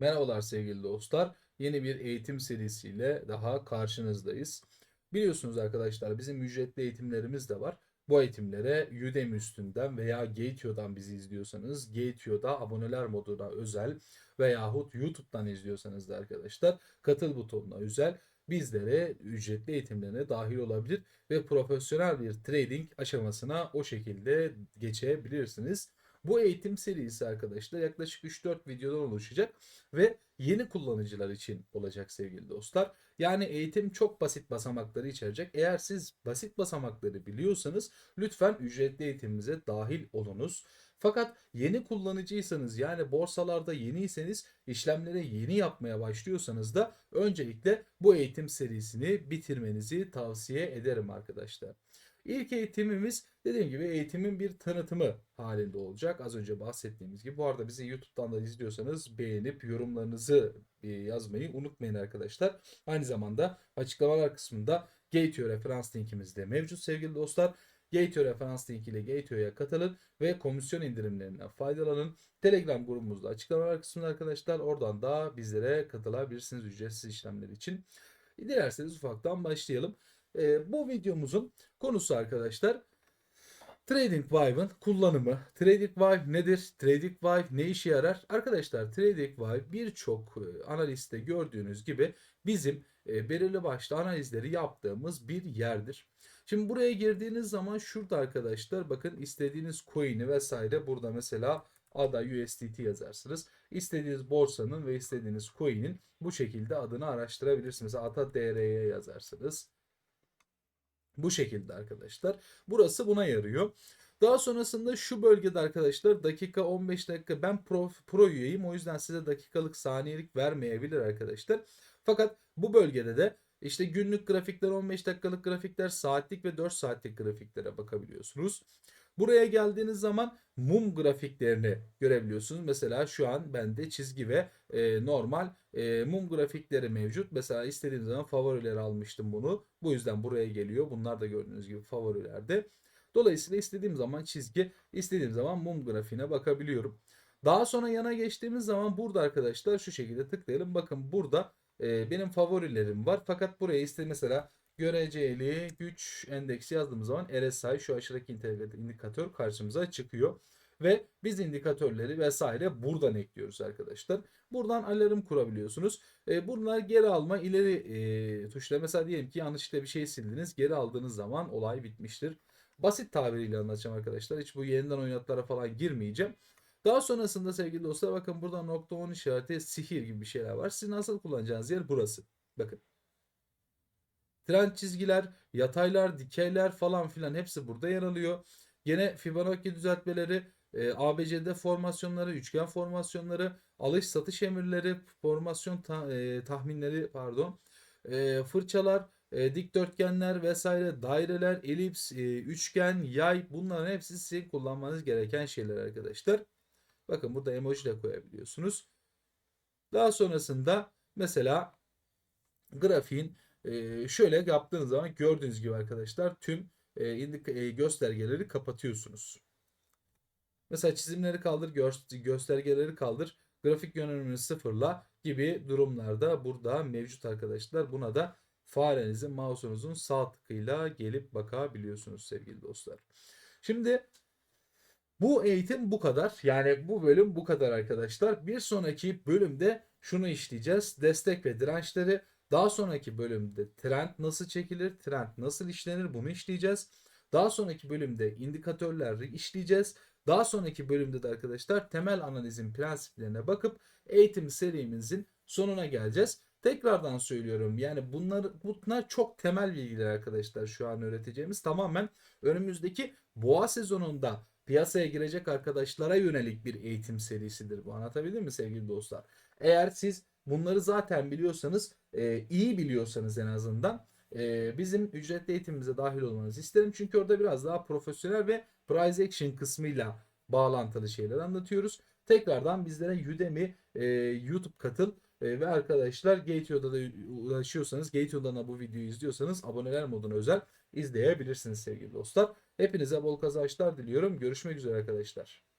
Merhabalar sevgili dostlar. Yeni bir eğitim serisiyle daha karşınızdayız. Biliyorsunuz arkadaşlar bizim ücretli eğitimlerimiz de var. Bu eğitimlere Udemy üstünden veya Gateo'dan bizi izliyorsanız Gateo'da aboneler moduna özel veyahut YouTube'dan izliyorsanız da arkadaşlar katıl butonuna özel bizlere ücretli eğitimlerine dahil olabilir ve profesyonel bir trading aşamasına o şekilde geçebilirsiniz. Bu eğitim serisi arkadaşlar yaklaşık 3-4 videodan oluşacak ve yeni kullanıcılar için olacak sevgili dostlar. Yani eğitim çok basit basamakları içerecek. Eğer siz basit basamakları biliyorsanız lütfen ücretli eğitimimize dahil olunuz. Fakat yeni kullanıcıysanız yani borsalarda yeniyseniz işlemlere yeni yapmaya başlıyorsanız da öncelikle bu eğitim serisini bitirmenizi tavsiye ederim arkadaşlar. İlk eğitimimiz dediğim gibi eğitimin bir tanıtımı halinde olacak. Az önce bahsettiğimiz gibi. Bu arada bizi YouTube'dan da izliyorsanız beğenip yorumlarınızı yazmayı unutmayın arkadaşlar. Aynı zamanda açıklamalar kısmında Gateo referans linkimiz de mevcut sevgili dostlar. Gateo referans link ile Gateo'ya katılın ve komisyon indirimlerinden faydalanın. Telegram grubumuzda açıklamalar kısmında arkadaşlar. Oradan da bizlere katılabilirsiniz ücretsiz işlemler için. Dilerseniz ufaktan başlayalım. E, bu videomuzun konusu arkadaşlar TradingVive'ın kullanımı. TradingVive nedir? TradingVive ne işe yarar? Arkadaşlar TradingVive birçok e, analiste gördüğünüz gibi bizim e, belirli başlı analizleri yaptığımız bir yerdir. Şimdi buraya girdiğiniz zaman şurada arkadaşlar bakın istediğiniz coin'i vesaire burada mesela ADA USDT yazarsınız. İstediğiniz borsanın ve istediğiniz coin'in bu şekilde adını araştırabilirsiniz. ATA DR'ye yazarsınız. Bu şekilde arkadaşlar. Burası buna yarıyor. Daha sonrasında şu bölgede arkadaşlar dakika 15 dakika ben pro, pro üyeyim o yüzden size dakikalık saniyelik vermeyebilir arkadaşlar. Fakat bu bölgede de işte günlük grafikler 15 dakikalık grafikler saatlik ve 4 saatlik grafiklere bakabiliyorsunuz. Buraya geldiğiniz zaman mum grafiklerini görebiliyorsunuz. Mesela şu an bende çizgi ve e, normal e, mum grafikleri mevcut. Mesela istediğim zaman favorileri almıştım bunu. Bu yüzden buraya geliyor. Bunlar da gördüğünüz gibi favorilerde. Dolayısıyla istediğim zaman çizgi, istediğim zaman mum grafiğine bakabiliyorum. Daha sonra yana geçtiğimiz zaman burada arkadaşlar şu şekilde tıklayalım. Bakın burada e, benim favorilerim var. Fakat buraya işte mesela göreceli güç endeksi yazdığımız zaman RSI şu aşağıdaki indikatör karşımıza çıkıyor. Ve biz indikatörleri vesaire buradan ekliyoruz arkadaşlar. Buradan alarm kurabiliyorsunuz. E, bunlar geri alma ileri e, tuşları. Mesela diyelim ki yanlışlıkla bir şey sildiniz. Geri aldığınız zaman olay bitmiştir. Basit tabiriyle anlatacağım arkadaşlar. Hiç bu yeniden oynatlara falan girmeyeceğim. Daha sonrasında sevgili dostlar bakın burada nokta 10 işareti sihir gibi bir şeyler var. Siz nasıl kullanacağınız yer burası. Bakın. Trend çizgiler, yataylar, dikeyler falan filan hepsi burada yer alıyor. Yine Fibonacci düzeltmeleri, e, ABCD formasyonları, üçgen formasyonları, alış satış emirleri, formasyon ta, e, tahminleri pardon, e, fırçalar, e, dikdörtgenler vesaire, daireler, elips, e, üçgen, yay bunların hepsi sizin kullanmanız gereken şeyler arkadaşlar. Bakın burada emoji de koyabiliyorsunuz. Daha sonrasında mesela grafiğin şöyle yaptığınız zaman gördüğünüz gibi arkadaşlar tüm göstergeleri kapatıyorsunuz. Mesela çizimleri kaldır, göstergeleri kaldır, grafik yönelimini sıfırla gibi durumlarda burada mevcut arkadaşlar. Buna da farenizin, mouse'unuzun sağ tıkıyla gelip bakabiliyorsunuz sevgili dostlar. Şimdi bu eğitim bu kadar. Yani bu bölüm bu kadar arkadaşlar. Bir sonraki bölümde şunu işleyeceğiz. Destek ve dirençleri. Daha sonraki bölümde trend nasıl çekilir, trend nasıl işlenir bunu işleyeceğiz. Daha sonraki bölümde indikatörleri işleyeceğiz. Daha sonraki bölümde de arkadaşlar temel analizin prensiplerine bakıp eğitim serimizin sonuna geleceğiz. Tekrardan söylüyorum yani bunlar bunlar çok temel bilgiler arkadaşlar şu an öğreteceğimiz tamamen önümüzdeki boğa sezonunda piyasaya girecek arkadaşlara yönelik bir eğitim serisidir bu. Anlatabildim mi sevgili dostlar? Eğer siz bunları zaten biliyorsanız, e, iyi biliyorsanız en azından e, bizim ücretli eğitimimize dahil olmanızı isterim. Çünkü orada biraz daha profesyonel ve price action kısmıyla bağlantılı şeyler anlatıyoruz. Tekrardan bizlere Udemy, e, YouTube katıl e, ve arkadaşlar Gateo'da da ulaşıyorsanız, Gateo'dan da bu videoyu izliyorsanız aboneler moduna özel izleyebilirsiniz sevgili dostlar. Hepinize bol kazançlar diliyorum. Görüşmek üzere arkadaşlar.